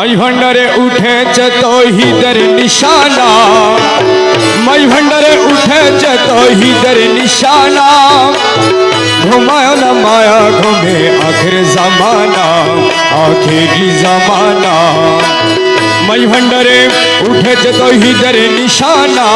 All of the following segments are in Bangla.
মাই ভান্ডারে উঠেছে তহিদের নিশানা মাই ভান্ডারে উঠেছে তহিদের নিশানা ঘুমায় না মায়া ঘুমে আখের জামানা আখেরি জামানা মাই ভান্ডারে উঠেছে তহিদের নিশানা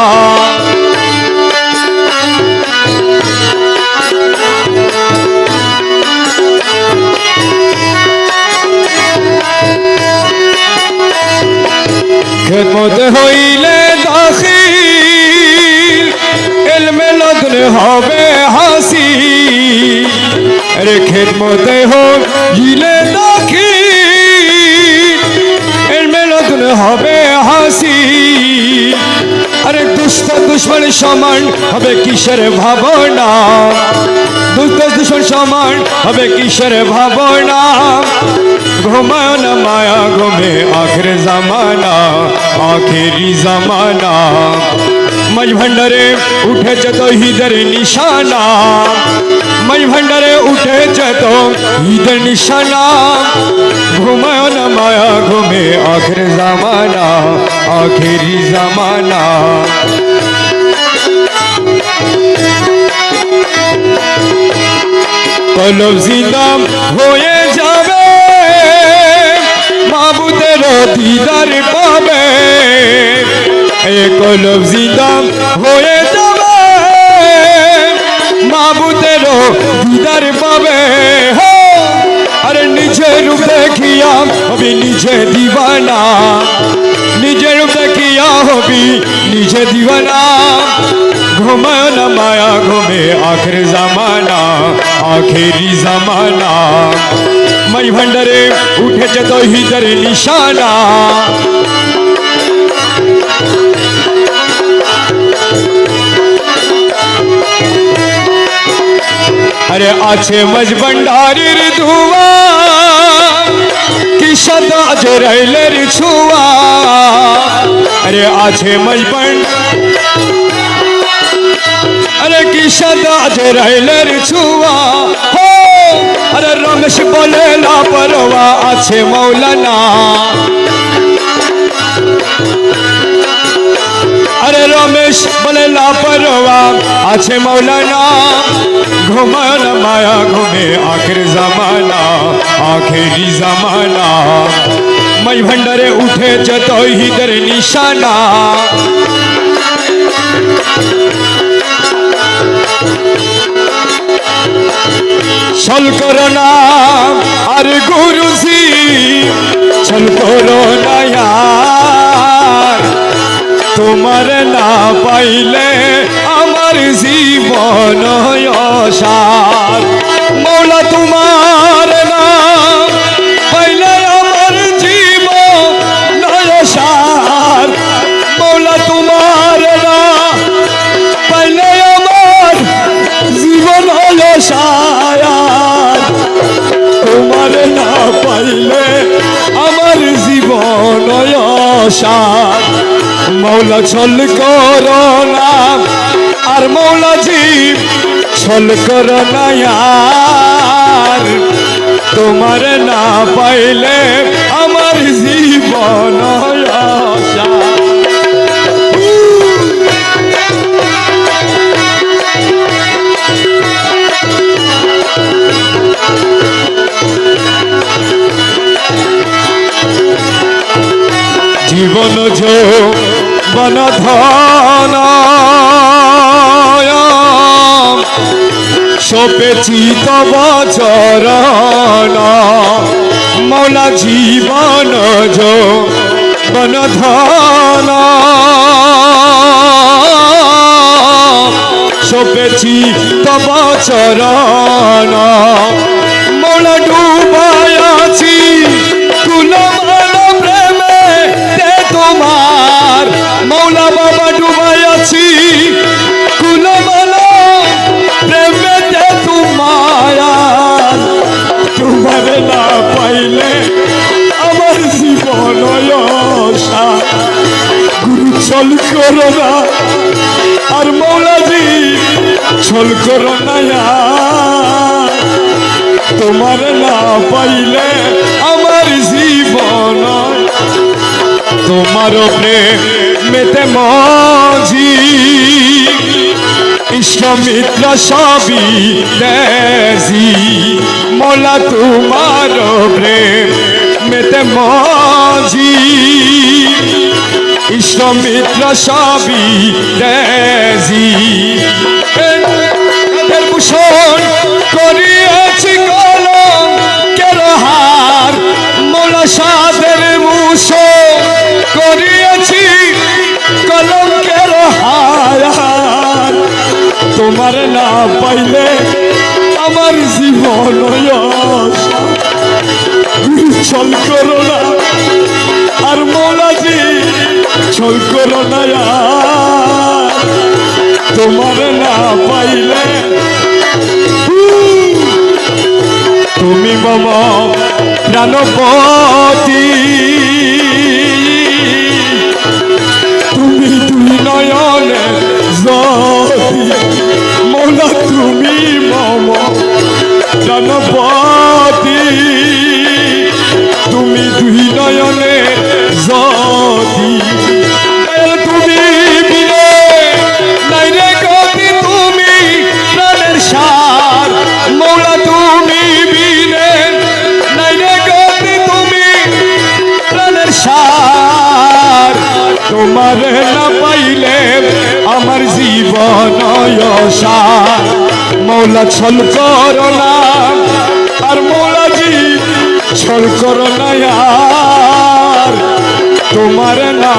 খেদমত হইলে দাখিল, এলমে লগ্ন হবে হাসি রে খেদমতে হইলে দাখিল, এলমে লগ্ন হবে হাসি আরে দুষ্ট দুশ্মন সমান হবে কিসের ভাবনা? দুষ্ট দুশ্মন সমান হবে কিসের ভাবনা? ঘুমায় না মায়া ঘুমে আখের জামানা আখেরি জামানা মাই ভান্ডারে উঠেছে তো হিদের নিশানা মাই ভান্ডারে উঠেছে তো হিদের নিশানা ঘুমায় না মায়া ঘুমে আখের জামানা আখেরি জামানা কলব জিন্দাম হয়ে দিদার পাবে এ কলব জিন্দাম হয়ে যাবে মাবুদের দিদার পাবে হো! আরে নিজের রূপ দেখিয়া হবি নিজে দিবানা নিজের রূপ দেখিয়া হবি নিজে দিবানা ঘুমায় না মায়া ঘুমে আখের জামানা আখেরি জামানা মাই ভান্ডারে উঠেছে তো হিদের নিশানা আরে আছে মজ ভণ্ডারির ধুয়া কি সদা জরাইলের ছুয়া আরে আছে মজ আরে কি সদা জরাইলের ছুয়া হো আরে রমেশ বলে লাপরওয়া আছে মৌলানা। আরে রমেশ বলে লাপরওয়া আছে মৌলানা। ঘুমান মায়া ঘুমে আখের জামানা আখেরি জামানা। মাই ভান্ডারে উঠে যত হিদের নিশানা। ছল করো না আর গুরুজি ছল করো না তোমার না পাইলে আমার জীবন অসার। মৌলা ছল করো না, আর মৌলা জীব ছল করো না ইয়ার। তোমার না পাইলে আমার জীবন জীবন যো বনধন সপেছি তব চরণ মৌলা জীবন যো বনধন সপেছি তব চরণ মৌলা ডুবায়াছি করো না আর মৌলাজি, ছল করো না তোমার না পাইলে আমার জীবন তোমার প্রেমেতে মজি ইষ্টমিত্র সবই দেজি মোলা তোমার প্রেমেতে মজি ইষ্টমিত্র সবই দেজি এদের ভূষণ করিয়াছি কলম কের হার। মোলা সাদের মুসো করিয়াছি কলম কের হার। তোমার না পাইলে আমার জীবন ছল করো না। আর মোলাজি ছল করো না। তোমার না পাইলে তুমি মম প্রাণপতি তোমার না পাইলে আমার জীবন মৌলা ছল করো না, আর মৌলা জি, ছল করো না আর। তোমার না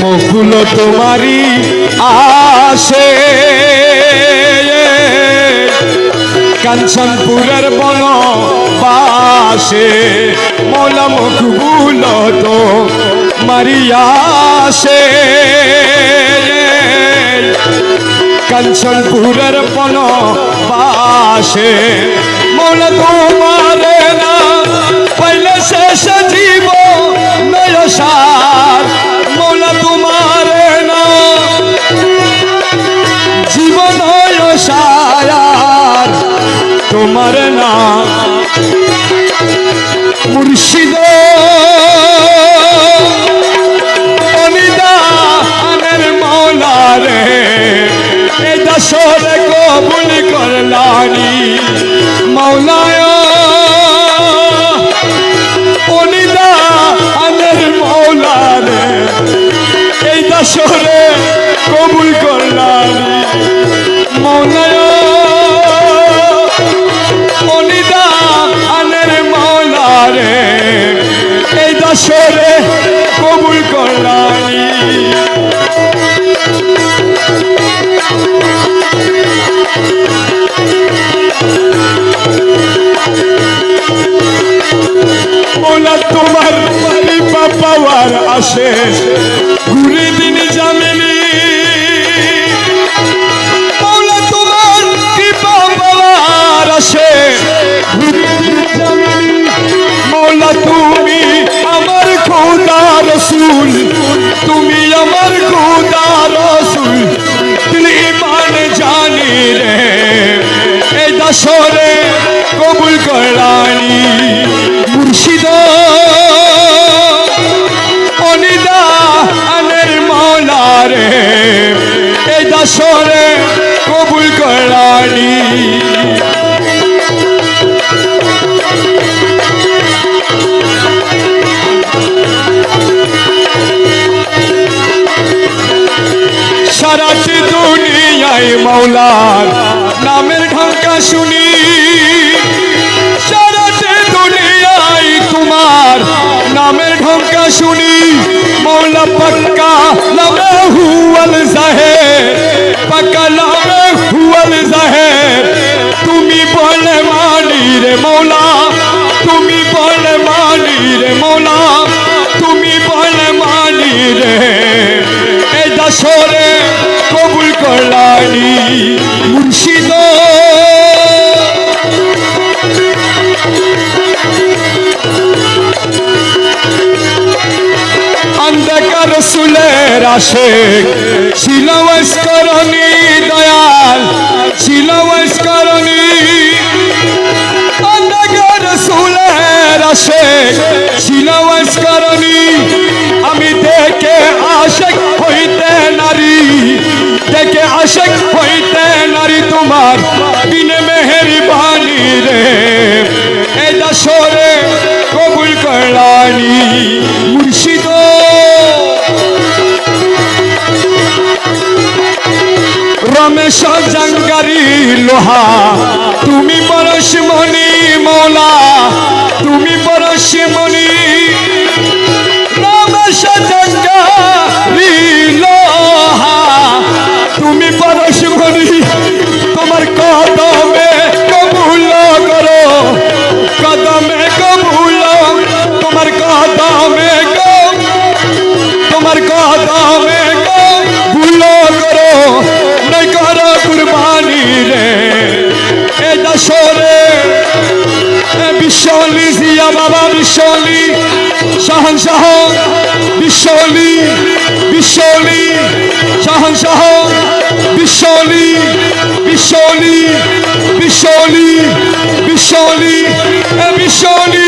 মকুল তোমারি আসে। কাঞ্চনপুরের বন বাসে মোলা মকবুল তো মারিয়াসে কাঞ্চনপুরের বন বাসে মোলা তোমার না পহলে শেষ জীব নয় সার। মোলা তোমার না জীবন সায়ার। তোমার না আসে, ঘুরে দিন জামিনী তোমার আসে দিন মৌলা তুমি আমার খোদা রসুল, তুমি আমার খোদা রসুল। দিল জানি রে এই দশরে কবুল করলানি মৌলার নামের ঢাকা শুনি। শুনি। মৌলা পাক্কা নামে হুয়াল জাহের, পাক্কা নামে হুয়াল জাহের। তুমি বলে মানি রে মৌলা তুমি বলে মানি রে মৌলা তুমি বলে মানি রে। এই দশরে করলানি মুর্শিদ। অন্ধকার সুলের আসে ছিল করণী দয়াল ছিল সরে কবুল করলানি মুর্শিদ। রমেশ জঙ্গারি লোহা মিয়া বাবা বিশ্বলি শাহন শাহ বিশ্বলি বিশ্বলি শাহন শাহ বিশ্বলি বিশ্বলি বিশ্বলি বিশ্বলি বিশ্বলি